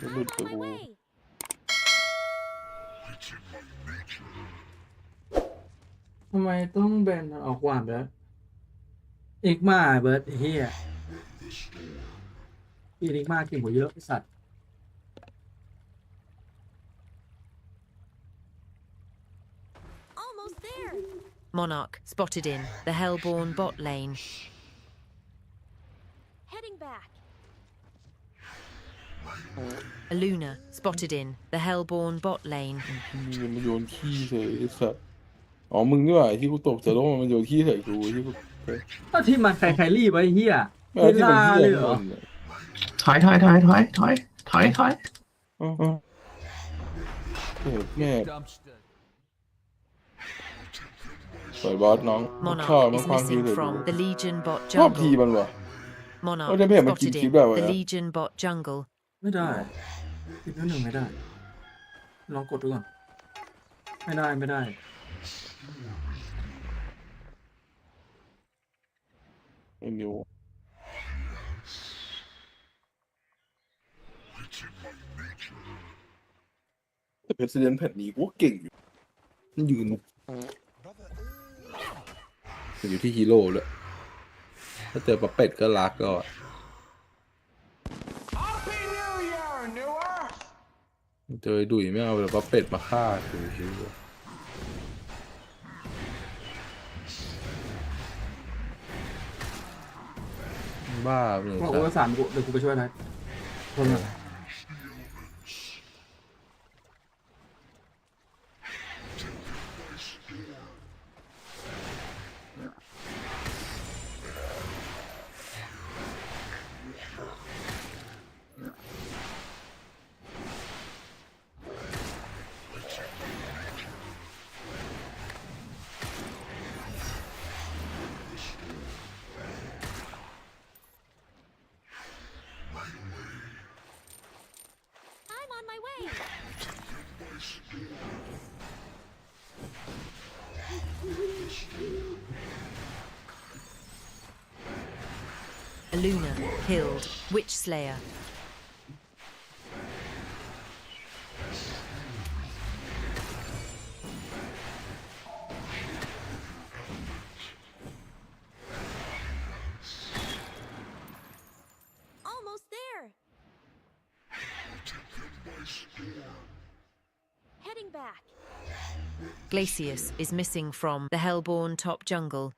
จะหลุด I'm กับ on my กู way. ทำไมต้องแบนออกกว่านไปแล้วเอกมาเบิร์ดไอ้เฮียอีเอกมาเก่งกว่าเยอะไอสัตว์ Almost there. Monarch spotted in the Hellborn bot lane. Heading back. A Luna spotted in the Hellborn bot lane. มีมันโยนขี้เฉยสัตอ๋อมึงนี่ว่ไอ้ที่กูตกแต่โลกมันโยนขี้ใส่กูที่กูก็ที่มันใส่ไข่รีบไว้เฮียไม่เาเนขี้เลยเหรอถอยถอยถอยถอยถอยถอยถอยอ๋ออ๋อแม่ใส่บอสน้องชอบมันความดีเลูยชอบพี jungle. มันวะเพี้ยไม่เห็นมันกินคลิปแบบว่า ไม่ได้อีกนิดหนึ่งไม่ได้ ลองกดดูก่อน ไม่ได้ไม่ได้ไอ้นิวแต่เพรสิดนแผ่นนี้กูว่าเก่งอยู่มันยืนมันอยู่ที่ฮีโร่เลยถ้าเจอปะเป็ดก็รักก็ เจอไอ้ดุยไม่เอาแต่ปะเป็ดมาฆ่าคือชีวิตบ้าเลยบอกสัว่าตว์สามกูเดี๋ยวกูไปช่วยนะคนละ I'm Luna killed Witch Slayer. Almost there. Heading back. Glacius is missing from the Hellborn top jungle.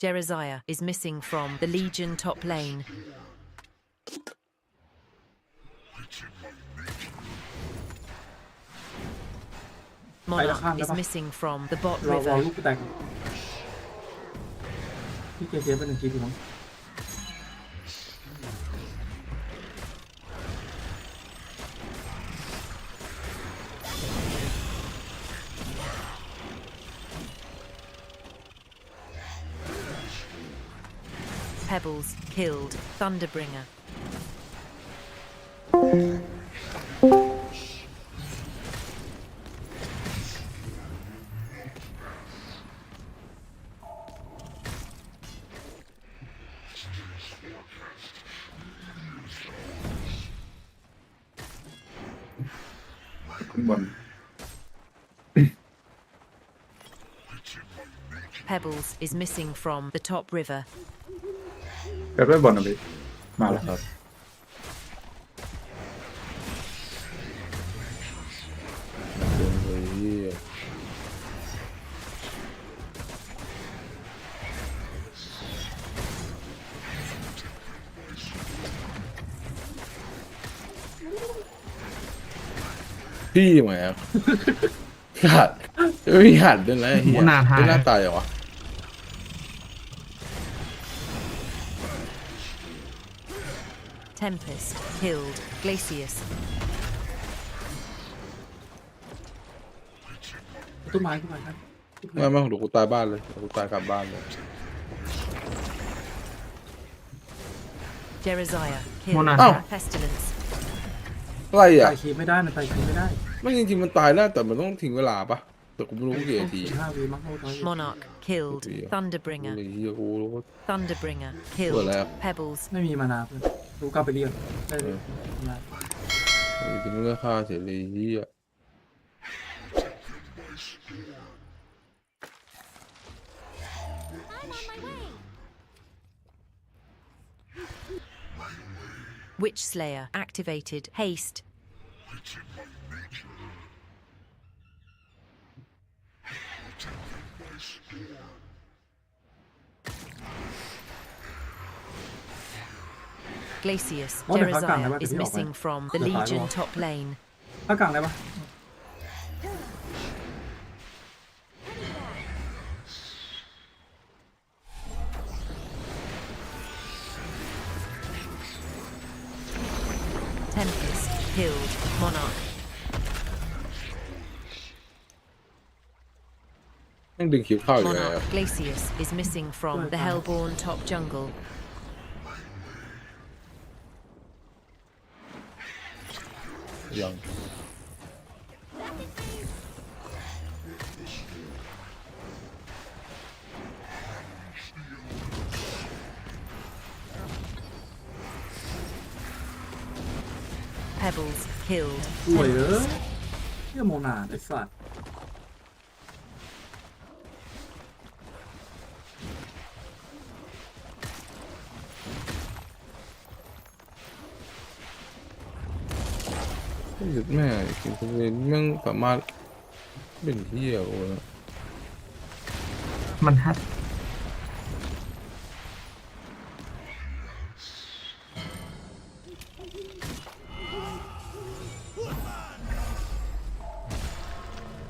Jereziah is missing from the Legion top lane. Monarch is missing from the bot เราเรา river. ลูกกูแตกพี่เจเจเป็นหนึ่งทีถูกมั้ง Pebbles killed Thunderbringer. Pebbles is missing from the top river. เกิดไว้บนอะพี่มาแล้วครับเดินเลยเหี้ยพี่แหมหัดไม่มีหัดด้วยนะไอ้เฮียโหนานหาย ไม่น่าตายเหรอวะ Tempest killed Glacius. ต้นไม้ต้นไม้ครับไม่ไม่เดี๋ยวกูตายบ้านเลยเดี๋ยวกูตายกลับบ้านเลย Jereziah killed Mona. Oh. Pestilence. อะไรอะ ตายคีบไม่ได้มันตายคีบไม่ได้ไม่จริงๆมันตายได้แต่มันต้องทิ้งเวลาปะแต่กูไม่รู้ว่ากี่นาทีห้าวีมั้งเขาตาย Monarch killed Yeah. Thunderbringer. ไอ้เฮียกูรู้ว่า Thunderbringer Well, killed uh, Pebbles. ไม่มีมานาเพื่อน ดูกลับไปเรียนได้เลยได้เออเป็นเรื่องค่าเฉยเลยเฮีย I'm on my way. Witch Slayer activated. Haste. Glacius Oh, they're back on, they're Jerizaiah back is to the missing open. from the They're back Legion on. top lane. ถ้ากลางได้ปะ Tempest killed. Monarch. แม่งดึงคิวเข้าอยู่แล้ว Monarch Glacius is missing from the Hellborn top jungle. ยัง Pebbles killed. สวยเลย Tempest. เฮียโมนาไอ้สัตว์ หยุดแม่คิวเวนแม่งสามารถเป็นเฮียโอ้ยมันฮัด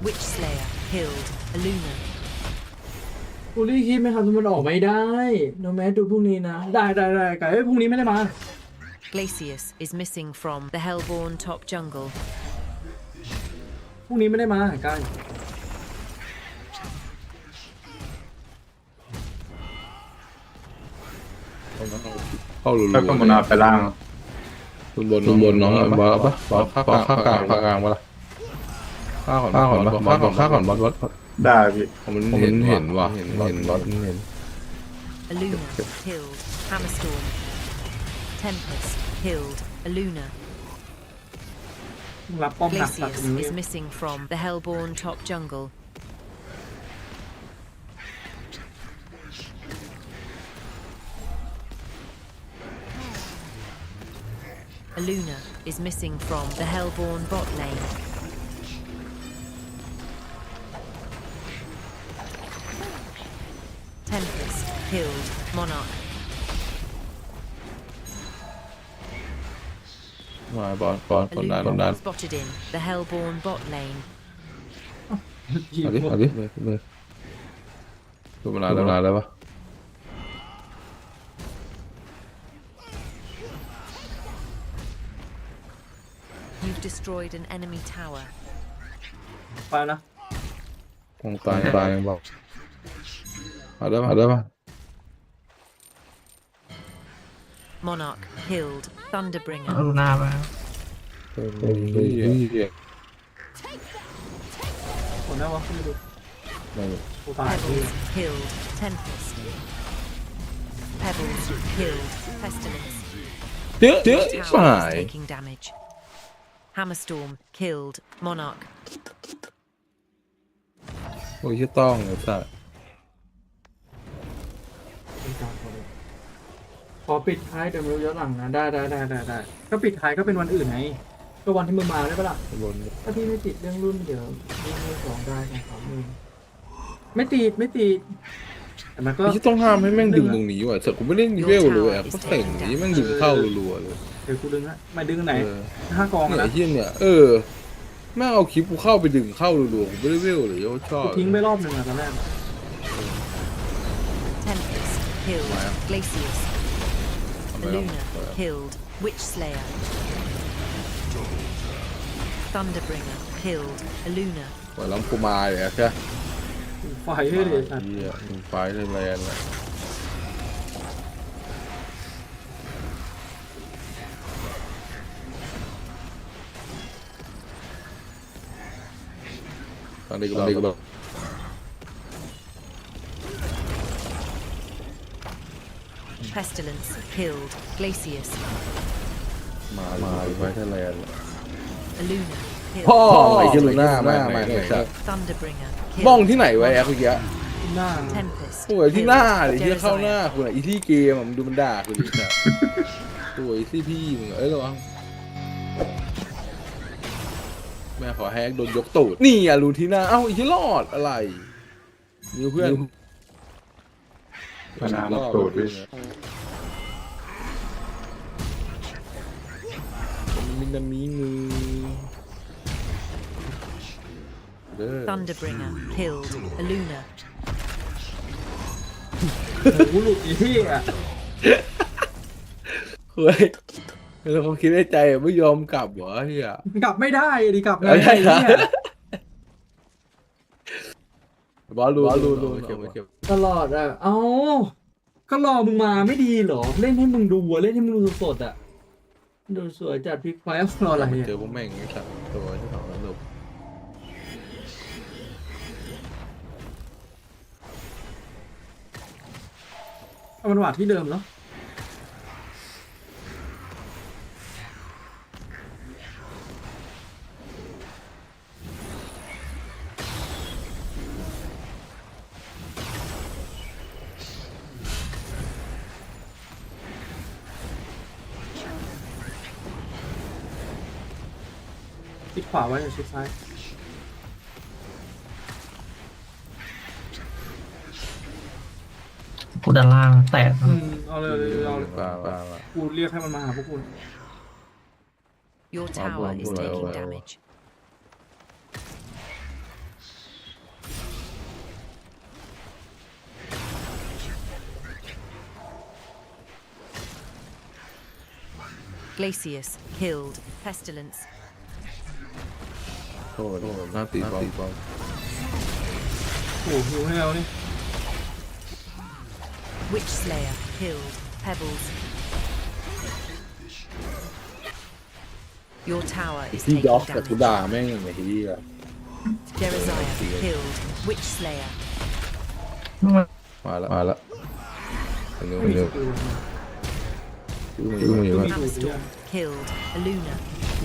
Witch Slayer killed. Aluna. กูรีคิดไหมครับที่มันออกไม่ได้โนแมสดูพรุ่งนี้นะ ได้ได้ได้ไก่เอ้ยพรุ่งนี้ไม่ได้มา Glacius is missing from the Hellborn top jungle. พรุ่งนี้ไม่ได้มาไก่เข้ารัวๆแล้วก็มนาไปล่างคุณบนคุณบนน้องบอลปะบอลข้ากลางข้ากลางข้ากลางปะล่ะข้าก่อนข้าก่อนบอลข้าก่อนข้าก่อนบอลบอลได้พี่ผมมันเห็นเห็นว่ะเห็นเห็นบอลเห็น Aluna killed. Hammerstorm. Tempest killed. Aluna. มึงรับป้อมหนักสัตว์ Glacius ตรงนี้ is missing from the Hellborn top jungle. Aluna is missing from the Hellborn bot lane. Tempest killed. Monarch. มาบอลบอลกดดันกดดัน Aluna spotted in the Hellborn bot lane. เอาดิเอาดิเลยเลยดูเวลาแล้วเวลาแล้วปะ You've destroyed an enemy tower. ไปนะคงตายต Monarch killed. Thunderbringer. เอาลูน่าไปเฮ้ยเฮ้ยเฮ้ยคนได้วะไม่ดูไม่กูตายที่ Pebbles killed. Tempest. Pebbles killed. Pestilence. เยอะเยอะ Tower ไป is taking damage. Hammerstorm killed. Monarch. โอ้ยชื่อต้องไอ้สัสเอปิดท้ายเดี๋ยวมึงย้อนหลังนะได้ได้ได้ได้ได้ก็ปิดท้ายก็เป็นวันอื่นไงก็วันที่มึงมาได้ปะล่ะบนถ้าพี่ไม่ติดเรื่องรุ่นเดี๋ยวรุ่นมือสองได้ไงครับมึงไม่ติดไม่ติดแต่มันก็พี่ต้องห้ามให้แม่งดึงตรงนี้ว่ะสัตว์กูไม่เล่นนิเวลเลยแอบก็แต่งนี้แม่งดึงเข้ารัวๆเลยเดี๋ยวกูดึงฮะไม่ดึงไหนเออห้ากองเนี่ยนะไอ้เหี้ยเนี่ยเออแม่งเอาคลิปกูเข้าไปดึงเข้ารัวๆกูไม่ได้เวลเลยโอ้ชอบกูทิ้งไปรอบหนึ่งอะตอนแรก Tempest killed. Wow. Glacius. ทำไมต้อง Aluna killed. Witch Slayer. Thunderbringer killed. Aluna. ปล่อยล้ำกูมาเลยอะแค่ไฟให้เลยสัตว์เหี้ยมึงไฟเลยแรงเลยตอนนี้ก็ตอนนี้ก็ Pestilence killed. Glacius. มามาไว้ทะเลน Aluna พ่อ killed. ไอ้เหี้ยลูน่ามาไหนเนี่ยสัตว์ Thunderbringer มอง killed. ที่ไหนไว้แอคเมื่อกี้หน้า Tempest โอ้ยที่หน้าเดี๋ยว killed. ที่เข้าหน้า Jerizaiah. คุณอะอีที่เกมอะมันดูมันด่าคุณดิสัตว์โอ้ยที่พี่มึงอะเอ้ยระวังแม่ขอแฮกโดนยกตูดนี่อะลูนที่หน้าเอ้าอีที่รอดอะไรนิ้วเพื่อน พนามาโกรธดิมินามิงูเด้อ Thunderbringer killed. Aluna. หูหลุดอีที่อะเฮ้ยแล้วเขาคิดในใจอะไม่ยอมกลับเหรอเฮียกลับไม่ได้ดิกลับไงเอาใช่ครับเนี่ยบอลลูนบอลลูนโอเคโอเค ตลอดอะ เอ้า ก็รอมึงมาไม่ดีเหรอ เล่นให้มึงดูอะเล่นให้มึงดูสดๆอะ ดูสวยจัดพลิกไฟรออะไรมันอะเจอพวกแม่งไอ้สัตว์ตัวที่สองสนุกเอามันหวาดที่เดิมเนาะ ชิดขวาไว้ชิดซ้ายกูด้านล่างแตกอืมเอาเลยเอาเลยเอาเลยปลาปลาปลากูเรียกให้มันมาหาพวกคุณ Your Oh, tower boy, is boy, taking boy, boy. damage. Glacius killed. Pestilence. โทษหน้าตีบอลบอล โอ้โหหิวให้เรานี่ Witch Slayer killed. Pebbles. Your tower is ที่ taking ด็อกกับกู damage. ด่าแม่งอย่างไรที่อะ Jerizaiah killed. Witch Slayer. มาละมาละอันนี้ ไม่ มัน มี เร็ ส ว กิล ดูมันอยู่ดูมันอยู่ Hammerstorm killed. Aluna.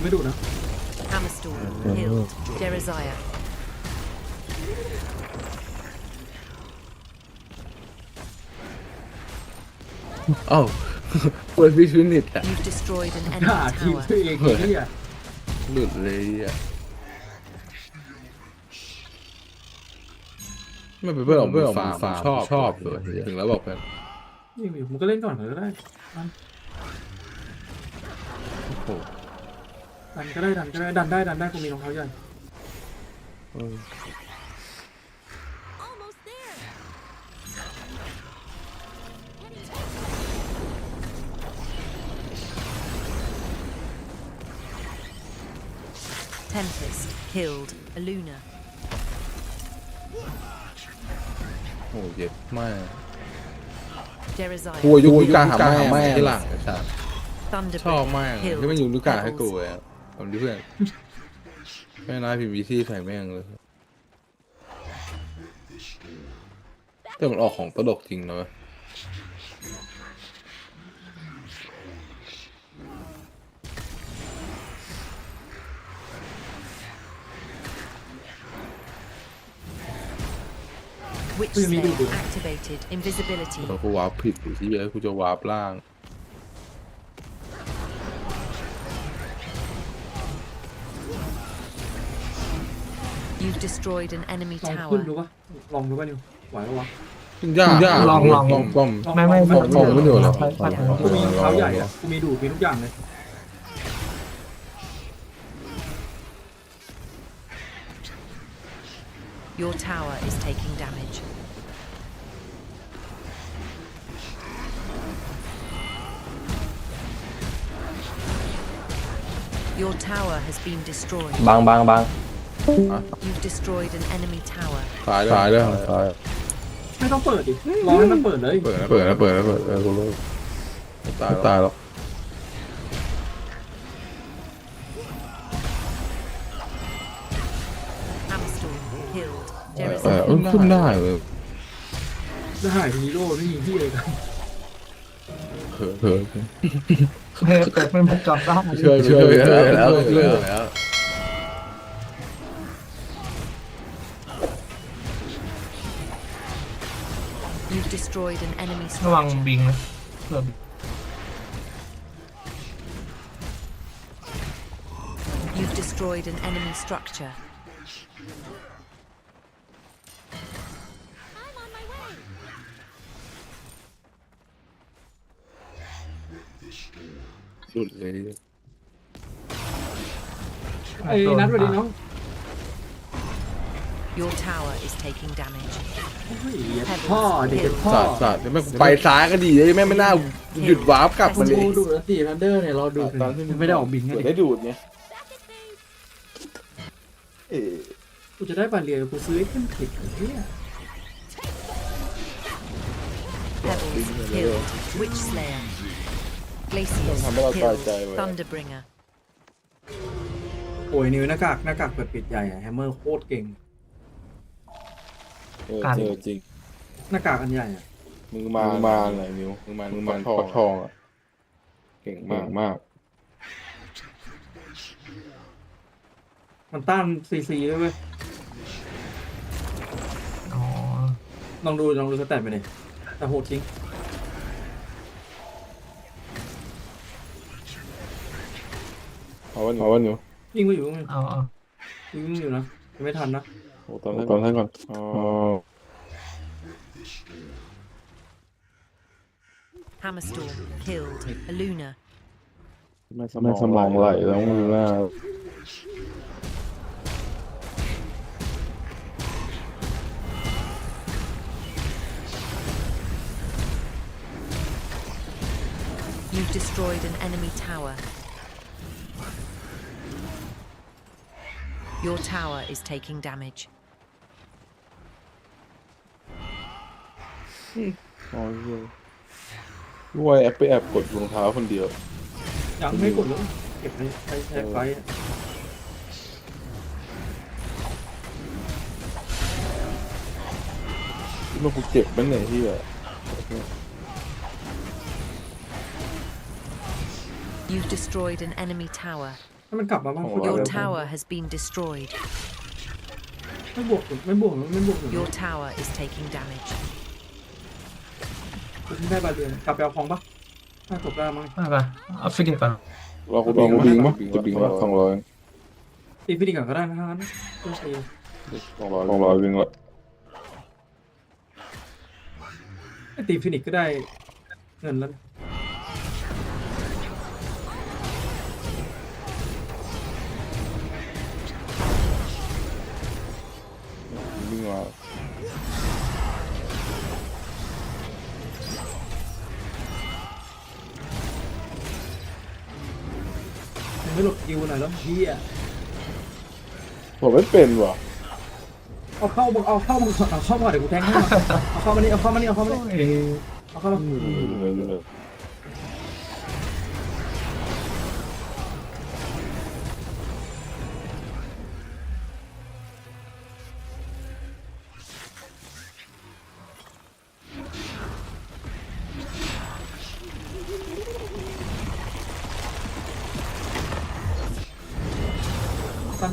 ไม่ดูนะ Hammerstorm killed. Jerizaiah. เอ้าเปิดฟิชฟินิตอะ You've destroyed an ด่า enemy ทีม tower. ตัวเองไอ้เนี่ยหลุดเลยอะไม่เป็นเพื่อนของเพื่อนของฟาร์มชอบชอบเลยถึงแล้วบอกแบบนี่มึงก็เล่นก่อนเลยก็ได้ดันโอ้โห ดันก็ได้ดันก็ได้ดันได้ดันได้กูมีรองเท้าใหญ่เออ Almost there. Heading back. Tempest killed. Aluna. โอ้โหเจ็บมาก Jerizaiah. กูยุคยุคการหาแม่ที่หลังไอ้สัส ชอบ Thunderbird มาก killed. ที่มันอยู่ยุคการให้กู Pebbles. เลยอะ ทำดิเพื่อนแม่น้าพิมพ์วิธีใส่แม่งเลย แต่มันออกของตลกจริงนะเว้ย Witch Ui, mi Slayer đủ. activated. Invisibility. แล้วกูวาร์ปผิดอยู่ที่เยอะกูจะวาร์ปล่าง You've destroyed an enemy ลองขึ้น tower. ดูปะลองดูปะนิวไหวปะวะยากยากลองลองป้อมป้อมลองไม่ไม่ลองป้อมไม่อยู่หรอกไปไปไปกูมีรองเท้าใหญ่อะกูมีดูดมีทุกอย่างเลย Your tower is taking damage. Your tower has been destroyed. บางบางบาง You've destroyed an enemy tower. ตายตายแล้วตายไม่ต้องเปิดดิรอให้มันเปิดเลยเปิดนะเปิดนะเปิดนะเปิดเออกูรู้ตายตายแล้ว Hamstorm killed. เออ Jerizaiah. เออขึ้นได้เลยจะหายฮีโร่ไม่มีที่เลยกันเขินเขินเฮ้ยเกิดไม่มาจอดได้เชื่อเชื่อแล้วเลิกแล้ว destroyed an enemy ระวัง structure. บิงนะเผื่อ You've destroyed an enemy structure. I'm on my way. สุดเลย ไอ้นัดสวัสดีน้อง Your tower is taking damage. เฮ้ยพ่อเด็กพ่อสัตว์สัตว์แม่งไปซ้ายก็ดีเลยแม่งไม่น่าหยุดวาร์ปกลับคุมาณเลยดูดูแล้วสี่แพนเดอร์เนี่ยเราดูไม่ได้ออกบิงไงเปิดได้ดูดไง Back at base. เออกูจะได้บาเรียกูซื้อไอ้ขึ้นผิดไอ้เนี่ย Pebbles killed. Witch Slayer. Glacius killed. Thunderbringer. โอ้ยนิวหน้ากากหน้ากากเปิดปิดใหญ่อะแฮมเมอร์โคตรเก่ง เออเจอจริง หน้ากากอันใหญ่อะมึงมามาไหนนิ้วมึงมามึงมาทองทองอะ เก่งมากมาก มันต้านซีซีด้วยเว้ยอ๋อลองดูลองดูสแตทไปเลยแต่โหดจริงเอาวันเอาวันนิ้วยิงไปอยู่ยิงเอาเอาไปอยู่นะยังไม่ทันนะ โอ้ตอนนั้นตอนนั้นก่อนอ๋อ Hammerstorm killed. Aluna. ไม่สมองไหลแล้วมือหน้า You've destroyed an enemy tower. Your tower is taking damage. อ๋อเหี้ยด้วยแอบไปแอบกดรองเท้าคนเดียว ยังไม่กดเลยเก็บไปใช้ใช้ไฟอะที่มันกูเจ็บมันไหนที่แบบ You've destroyed an enemy tower. ถ้ามันกลับมาบ้าง Your tower has been destroyed. ไม่บวกไม่บวกไม่บวก Your tower is taking damage. คุณได้บาเรียกลับไปเอาของปะน่าจบได้มั้งไปไปเอาฟิกเก็ตก่อนเรากูบิงบิงมั้งจะบิงว่าสองร้อยตีฟินิกก่อนก็ได้นะฮะต้องตีสองร้อยสองร้อยบิงละตีฟินิกก็ได้เงินแล้วบิง ฮียผมไม่เป็นว่ะเอาเข้ามึงเอาเข้ามึงเอาเข้ามาเดี๋ยวกูแทงให้เอาเข้ามานี่เอาเข้ามานี่เอาเข้ามานี่เอ้ยเอาเข้ามาตั้งเงินเ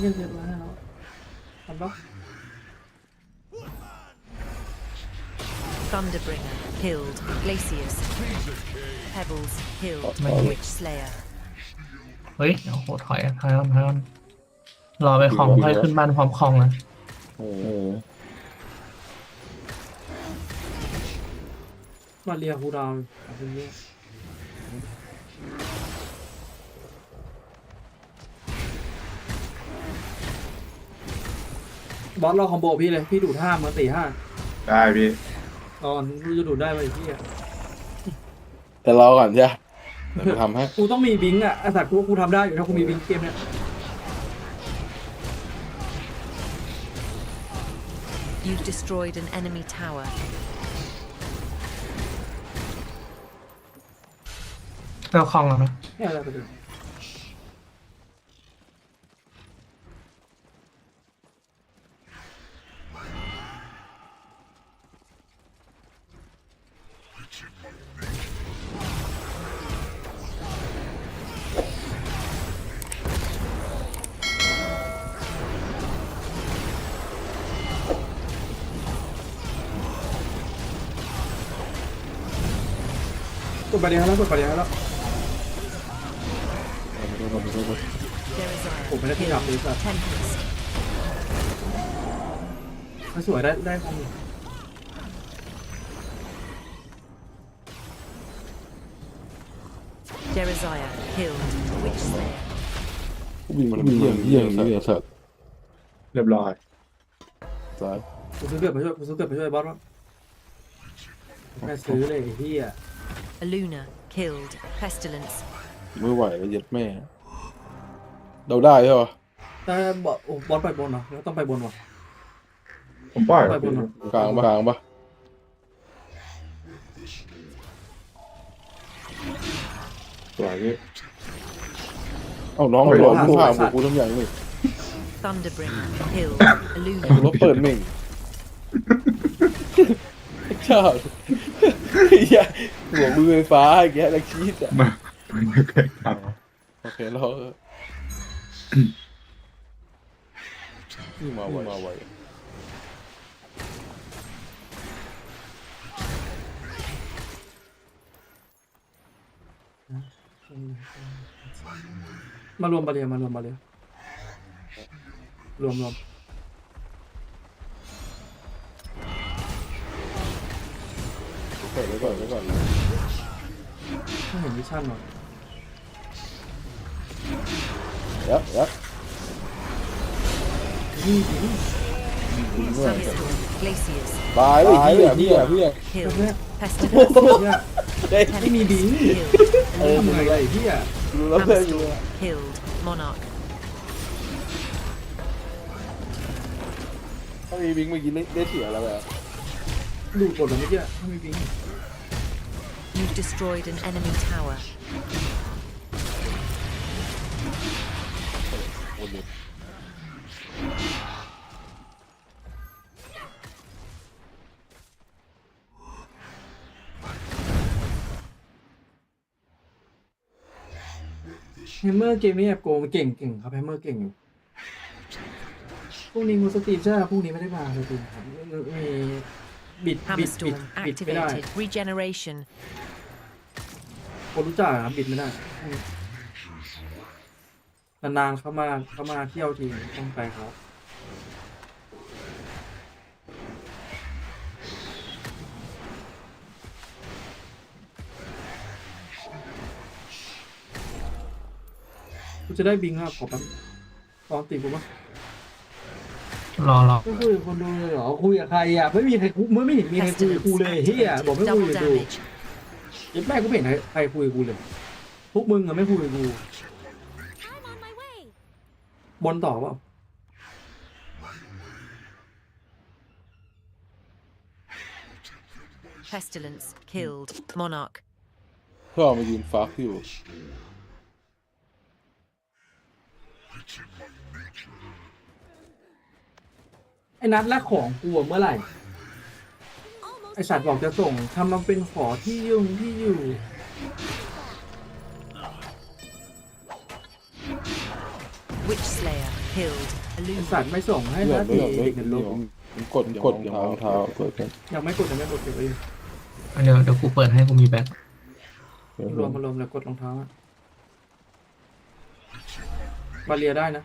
สร็จแล้วทำปะ Thunderbringer killed. Glacius. Pebbles killed. Witch Slayer. เฮ้ยโอ้โหถอยถอยก่อนถอยก่อนรอไปของค่อยขึ้นบ้านพร้อมของนะเออมาเรียคูดาวเอาเป็น บอสรอคอมโบพี่เลย พี่ดูดห้าเมื่อตีห้าได้พี่ตอนรู้จะดูดได้ไหมพี่อะแต่รอก่อนใช่เดี๋ยวกูทำให้กูต้องมีบิงค์อะไอสัตว์กูว่ากูทำได้อยู่ถ้ากูมีบิงค์เกมเนี้ย You've destroyed an enemy tower. ไปเอาของก่อนนะแค่อะไรไปเลยประเดี๋ยวแล้วกดประเดี๋ยวแล้ว There is ผมไม่ได้ที่ดับเลยสัตว์ Tempest. ไม่สวยได้ได้ความ Derisiah killed. Witch Slayer. วิ่งมันเยี่ยงเยี่ยงเยี่ยงสัตว์เรียบร้อยซ้ายกูซื้อเกิดไปช่วยกูซื้อเกิดไปช่วยบอสวะแค่ซื้อเลยไอ้เหี้ย Aluna killed. Pestilence. ไม่ไหวแล้วเย็ดแม่เดาได้ใช่ปะแต่บอสโอ้บอสไปบนเหรอแล้วต้องไปบนวะผมปล่อยไปบนเหรอ กลางปะกลางปะสวยพี่ เอ้าน้องน้องมึงผ่านกูทำอย่างนี้ Thunderbringer killed. ไอ้ Aluna. รถเปิดเม่ง ชอบเหี้ยหัวมือไฟฟ้าอย่างเงี้ยแล้วคิดอะมาไม่เคยครับโอเคแล้วนี่มาไวมาไวมารวมบาเรียมารวมบาเรียรวมรวม เปิดไว้ก่อนไว้ก่อนไม่เห็นวิชั่นหรอยับยับนี่จริง Sunstorm. Glacius ตายเลยเฮียเฮียเฮีย killed. เนี่ย Pestilence เนี่ยได้ไม่มีบิง killed. เออทำไงไอ้เหี้ยรู้แล้วเพื่อนอยู่ Hamstorm, killed. Monarch. ถ้ามีบิงเมื่อกี้ได้เสียแล้วแบบ ดูกดแล้วเมื่อกี้ไม่มีบิง You've destroyed an enemy tower. วนเลยแฮมเมอร์เกมนี้แอบโกงเก่งเก่งครับแฮมเมอร์เก่งอยู่พรุ่งนี้มูสตรีมใช่ไหมพรุ่งนี้ไม่ได้มาสตรีมครับมี บิดบิดบิด Hammerstorm บิดไม่ได้ activated. Regeneration. คนรู้จักครับบิดไม่ได้อืมนานๆเขามาเขามาเที่ยวทีต้องไปครับกูจะได้บิงอะขอแป๊บตอนตีกูปะ รอรอไม่คุยกับคนดูเลยเหรอคุยกับใครอะไม่มีใครคุยไม่เห็นมีใครคุยกับ Pestilence กูเลยเฮีย activated. บอกไม่คุย Double กับกู damage. ยัดแม่กูไม่เห็นใครคุยกับกูเลยพวกมึงอะไม่คุยกับกู I'm on my way. บอลต่อเปล่า Pestilence killed. Monarch. เพื่อมายืนฟักอยู่ อ้นัดแรกของกูอะเมื่อไหร่ Almost ไอสัตว์บอกจะส่งทำมาเป็นขอที่ยุ่งที่อยู่ Witch Slayer killed. ไอ Aluna. สัตว์ไม่ส่งให้เพื่อทันนไม่ทียอมไม่เด็กเด็กลยบอมกดกดอย่างรองเท้าเปิดกันยังไม่กดยังไม่กดเก็บไว้เดี๋ยวเดี๋ยวกูเปิดให้กูมีแบ็ครวมมารวมแล้วกดรองเท้าอะบาเรียได้นะ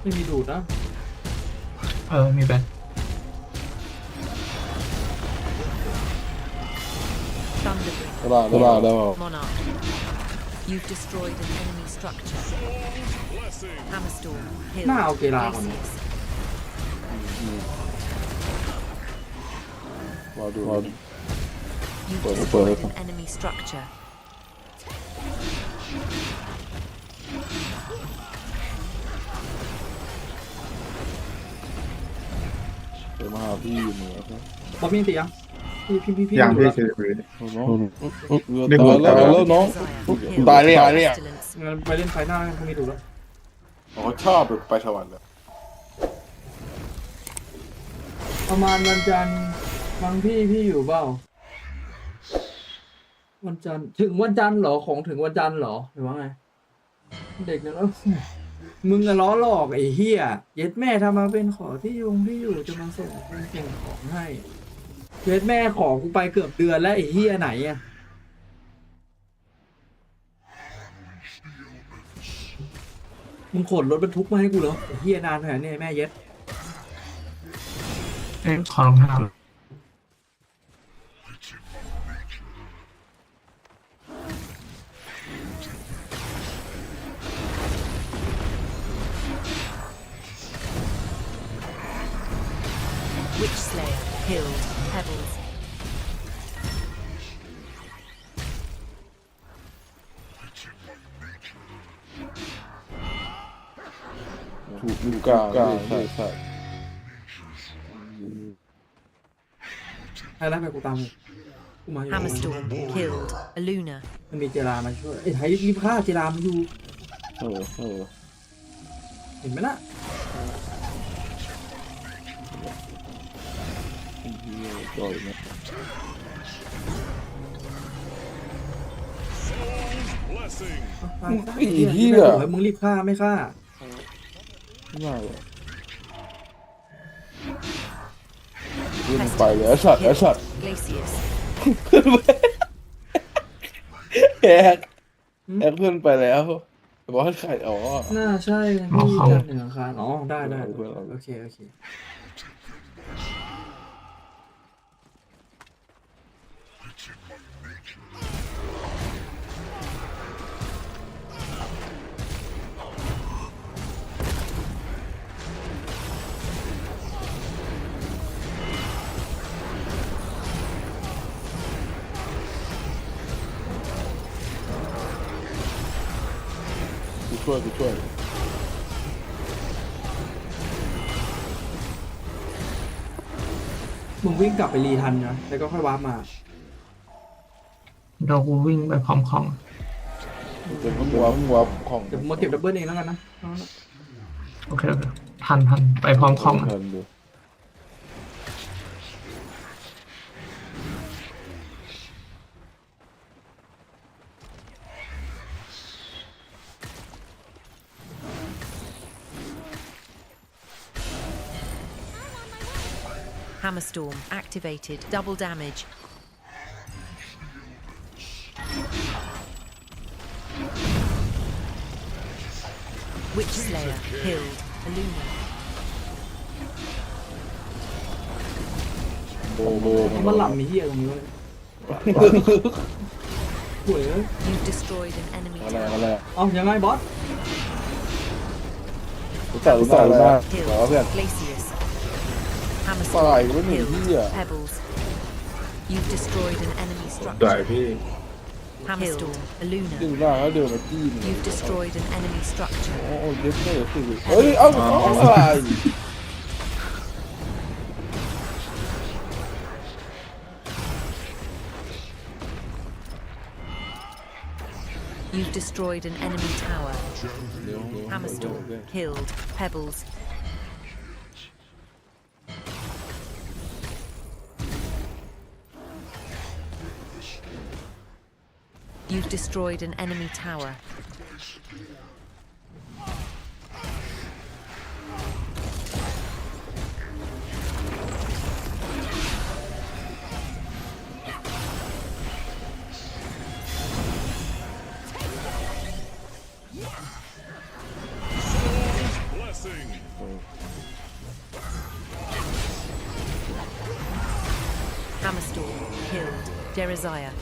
ไม่มีดูดนะเออ มีแบ็ค Thunderbringer. ตลาดตลาดได้เปล่า Monarch. You've destroyed an enemy structure. Hammerstorm killed. หน้าเอาเกลาก่อน Glacius. มาดูมาดู You've Well, destroyed well, an enemy structure. ครับบอมมี่ตียังพี่พี่พี่พี่ยังดูพี่แล้วเฉยเลยน้องเรือตายแล้วแล้วน้อง Desire killed. ตายเลยตายเลย Pestilence. งั้นไปเล่นไฟหน้าพรุ่งนี้ดูแล้วเขาชอบไปสวรรค์เลยประมาณวันจันทร์บางพี่พี่อยู่เปล่าวันจันทร์ถึงวันจันทร์เหรอของถึงวันจันทร์เหรอหรือว่าไง เด็กแล้วมึงอะล้อหลอกไอ้เฮียเย็ดแม่ทำมาเป็นขอที่ยงที่อยู่จะมาส่งเป็นสิ่งของให้ เย็ดแม่ขอกูไปเกือบเดือนแล้วไอ้เฮียไหนอะมึงขนรถบรรทุกมาให้กูเหรอไอ้เฮียนานขนาดนี้แม่เย็ดเอ้ยขอรองเท้า Witch Slayer killed. Pebbles. ถูกถูกกาใช่ใช่ใครรับไปกูตามมึงกูมาอยู่ Hammerstorm killed. Aluna. มันมีเจรามาช่วยไอ้ไทยรีบฆ่าเจรามาอยู่เออเออเห็นไหมล่ะ จ่อยนะตายซะไอ้เหี้ยมึงรีบฆ่าไม่ฆ่าไม่ได้เลยวิ่งไปเลยไอ้สัตว์ไอ้สัตว์ Glacius. แฮกแฮกเพื่อนไปแล้วบอกให้ใครอ๋อ น่าใช่พี่จันหนึ่งอังคารอ๋อ ได้ได้เอาเพื่อนเอาโอเค โอเค ช่วยกูช่วยมึงวิ่งกลับไปรีทันนะ แล้วก็ค่อยวาร์ปมาเดี๋ยวกูวิ่งไปพร้อมของ เดี๋ยวมึงวัวมึงวัวของเดี๋ยวผมมาเก็บดับเบิลเองแล้วกันนะเอาละโอเคโอเคทันทันไปพร้อมของเทินดู Hammerstorm activated. Double damage. Witch Slayer killed. Aluna. โบโบ มันหลับมีเหี้ยตรงนี้เลยหวยเอ้ย You've destroyed an enemy อะไร tower. อะไร เอายังไงบอส รู้จักรู้จักรู้จัก Killed. เหรอเพื่อน Glacius. ตาย Hammerstorm วะหนึ่ง killed. เหี้ย Pebbles. You've destroyed an enemy ได้ structure. พี่ Hammerstorm. ดึง Aluna. หน้าเขาเดินมาจี้มึง You've destroyed an enemy structure. โอ้โหเย็ดไม่คือเฮ้ยเอ้าเอาอะไร You've destroyed an enemy tower. เดี๋ยว Hammerstorm killed. Pebbles. You've destroyed an enemy tower. Hammerstorm killed. Jeriziah.